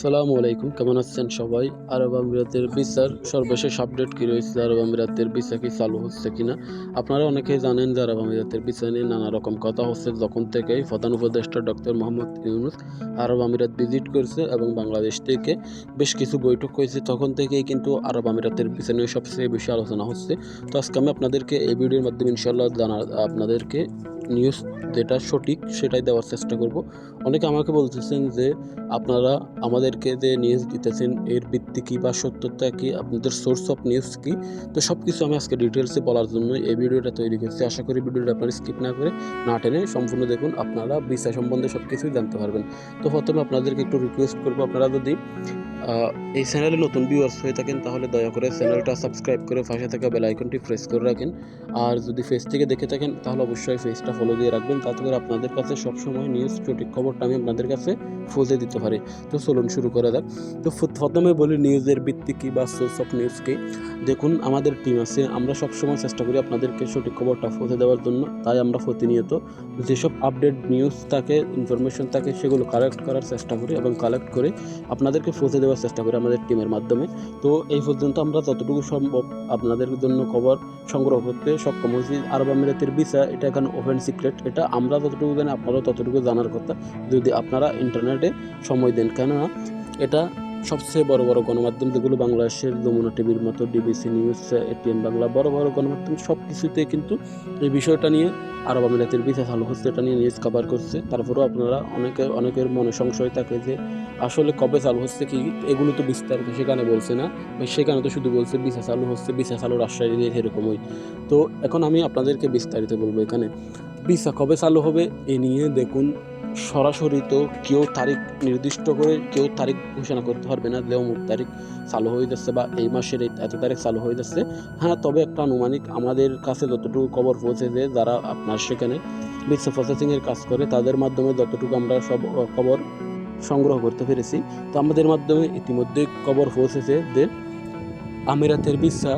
সালামু আলাইকুম, কেমন আছেন সবাই? আরব আমিরাতের বিচার, সর্বশেষ আপডেট কী রয়েছে? আরব আমিরাতের ভিসা কি চালু হচ্ছে কিনা? আপনারা অনেকেই জানেন যে আরব আমিরাতের ভিসা নিয়ে নানা রকম কথা হচ্ছে। যখন থেকেই প্রধান উপদেষ্টা ডক্টর মোহাম্মদ ইউনুস আরব আমিরাত ভিজিট করছে এবং বাংলাদেশ থেকে বেশ কিছু বৈঠক হয়েছে তখন থেকেই কিন্তু আরব আমিরাতের ভিসা নিয়ে সবচেয়ে বেশি আলোচনা হচ্ছে। তো আজকে আমি আপনাদেরকে এই ভিডিওর মাধ্যমে ইনশাল্লাহ জানা, আপনাদেরকে নিউজ যেটা সঠিক সেটাই দেওয়ার চেষ্টা করব। অনেকে আমাকে বলতেছেন যে আপনারা আমাদেরকে যে নিউজ দিতেছেন, এর ভিত্তি কী বা সত্যতা কী, আপনাদের সোর্স অফ নিউজ কী? তো সব কিছু আমি আজকে ডিটেলসে বলার জন্য এই ভিডিওটা তৈরি করছি। আশা করি ভিডিওটা আপনারা স্কিপ না করে না টেনে সম্পূর্ণ দেখুন। আপনারা ভিসা সম্বন্ধে সব কিছুই জানতে পারবেন। তো প্রথমে আপনাদেরকে একটু রিকোয়েস্ট করব, আপনারা যদি এই চ্যানেলে নতুন ভিউয়ার্স হয়ে থাকেন, তাহলে দয়া করে চ্যানেলটা সাবস্ক্রাইব করে পাশে থাকা বেল আইকনটি প্রেস করে রাখেন। আর যদি ফেস থেকে দেখে থাকেন, তাহলে অবশ্যই ফেসটা ফলো দিয়ে রাখবেন। তাতে করে আপনাদের কাছে সবসময় নিউজ সঠিক খবরটা আমি আপনাদের কাছে পৌঁছে দিতে পারি। তো চলুন শুরু করে যাক তো প্রথমে বলি নিউজের ভিত্তি কী বা সোর্স অফ নিউজ কী? দেখুন, আমাদের টিম আছে, আমরা সবসময় চেষ্টা করি আপনাদেরকে সঠিক খবরটা পৌঁছে দেওয়ার জন্য, তাই আমরা প্রতিনিয়ত যেসব আপডেট নিউজ থাকে ইনফরমেশন থাকে, সেগুলো কালেক্ট করার চেষ্টা করি এবং কালেক্ট করে আপনাদেরকে পৌঁছে দেওয়ার চেষ্টা করি আমাদের টিমের মাধ্যমে। তো এই পর্যন্ত আমরা যতটুকু সম্ভব আপনাদের জন্য খবর সংগ্রহ করতে সক্ষম হয়েছি। আরব আমিরাতের ভিসা, এটা এখন ওপেন সিক্রেট এটা আমরা যতটুকু জানি, আপনারাও ততটুকু জানার কথা যদি আপনারা ইন্টারনেটে সময় দেন। কেননা এটা সবচেয়ে বড় বড় গণমাধ্যম যেগুলো বাংলাদেশের যমুনা টিভির মতো, ডিবিসি নিউজ, এটিএম বাংলা, বড় বড় গণমাধ্যম সব কিছুতে কিন্তু এই বিষয়টা নিয়ে আরব আমিরাতের ভিসা চালু হচ্ছে, এটা নিয়ে নিউজ কভার করছে। তারপরেও আপনারা অনেকে, অনেকের মনে সংশয় থাকে যে আসলে কবে চালু হচ্ছে কি, এগুলো তো বিস্তারিত সেখানে বলছে না। সেখানে তো শুধু বলছে ভিসা চালু হচ্ছে ভিসা চালু রাজশাহী এরকমই। তো এখন আমি আপনাদেরকে বিস্তারিত বলব এখানে। ভিসা কবে চালু হবে এ নিয়ে দেখুন, সরাসরি তো কেউ তারিখ নির্দিষ্ট করে কেউ তারিখ ঘোষণা করতে পারবে না যে অমুক তারিখ চালু হয়ে যাচ্ছে বা এই মাসের এত তারিখ চালু হয়ে যাচ্ছে। হ্যাঁ তবে একটা আনুমানিক আমাদের কাছে যতটুকু খবর পৌঁছেছে যারা আপনার সেখানে ভিসা প্রসেসিংয়ের কাজ করে, তাদের মাধ্যমে যতটুকু আমরা সব খবর সংগ্রহ করতে পেরেছি। তো আমাদের মাধ্যমে ইতিমধ্যে খবর পৌঁছেছে যে আমিরাতের ভিসা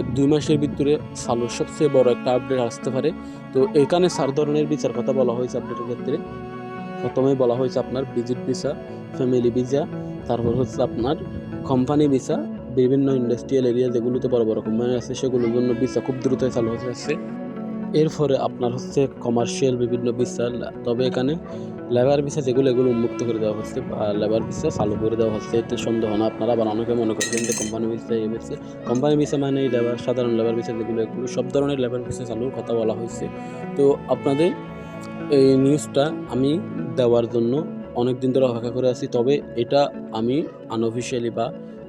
এক দুই মাসের ভিতরে সালোর সবচেয়ে বড় একটা আপডেট আসতে পারে। তো এখানে চার ধরনের বিচার কথা বলা হয়েছে আপডেটের ক্ষেত্রে। প্রথমে বলা হয়েছে আপনার ভিজিট ভিসা ফ্যামিলি ভিসা তারপর হচ্ছে আপনার কোম্পানি ভিসা বিভিন্ন ইন্ডাস্ট্রিয়াল এরিয়া যেগুলোতে বড় বড় কোম্পানি আছে, সেগুলোর জন্য ভিসা খুব দ্রুত চালু হতে যাচ্ছে। এরপরে আপনার হচ্ছে কমার্শিয়াল বিভিন্ন ভিসা তবে এখানে লেবার ভিসা যেগুলো, এগুলো উন্মুক্ত করে দেওয়া হচ্ছে, বা লেবার ভিসা চালু করে দেওয়া হচ্ছে। এতে সন্দেহ না, আপনারা আবার অনেকে মনে করছেন যে কোম্পানি ভিসা এই ভিসা কোম্পানি ভিসা মানে এই লেবার সাধারণ লেবার ভিসা যেগুলো, এগুলো সব ধরনের লেবার ভিসা চালুর কথা বলা হয়েছে। তো আপনাদের এই নিউজটা আমি দেওয়ার জন্য অনেক দিন ধরে অপেক্ষা করে আছি, তবে এটা আমি আনঅফিসিয়ালি বা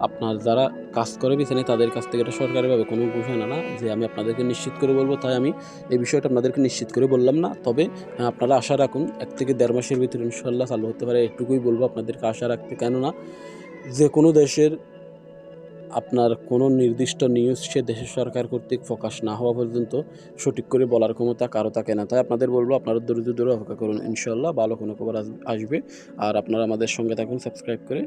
আপনার যারা কাজ করে বিছানে তাদের কাছ থেকে এটা সরকারিভাবে কোনো ঘোষণা না যে আমি আপনাদেরকে নিশ্চিত করে বলব, তাই আমি এই বিষয়টা আপনাদেরকে নিশ্চিত করে বললাম না। তবে আপনারা আশা রাখুন, এক থেকে দেড় মাসের ভিতরে ইনশাল্লাহ চালু হতে পারে, এটুকুই বলব আপনাদেরকে আশা রাখতে। কেননা, যে কোনো দেশের আপনার কোনো নির্দিষ্ট নিউজ সে দেশের সরকার কর্তৃক প্রকাশ না হওয়া পর্যন্ত সঠিক করে বলার ক্ষমতা কারও থাকে না। তাই আপনাদের বলব, আপনারা ধৈর্য ধরে অপেক্ষা করুন ইনশাল্লাহ ভালো কোনো খবর আসবে। আর আপনারা আমাদের সঙ্গে থাকুন সাবস্ক্রাইব করে।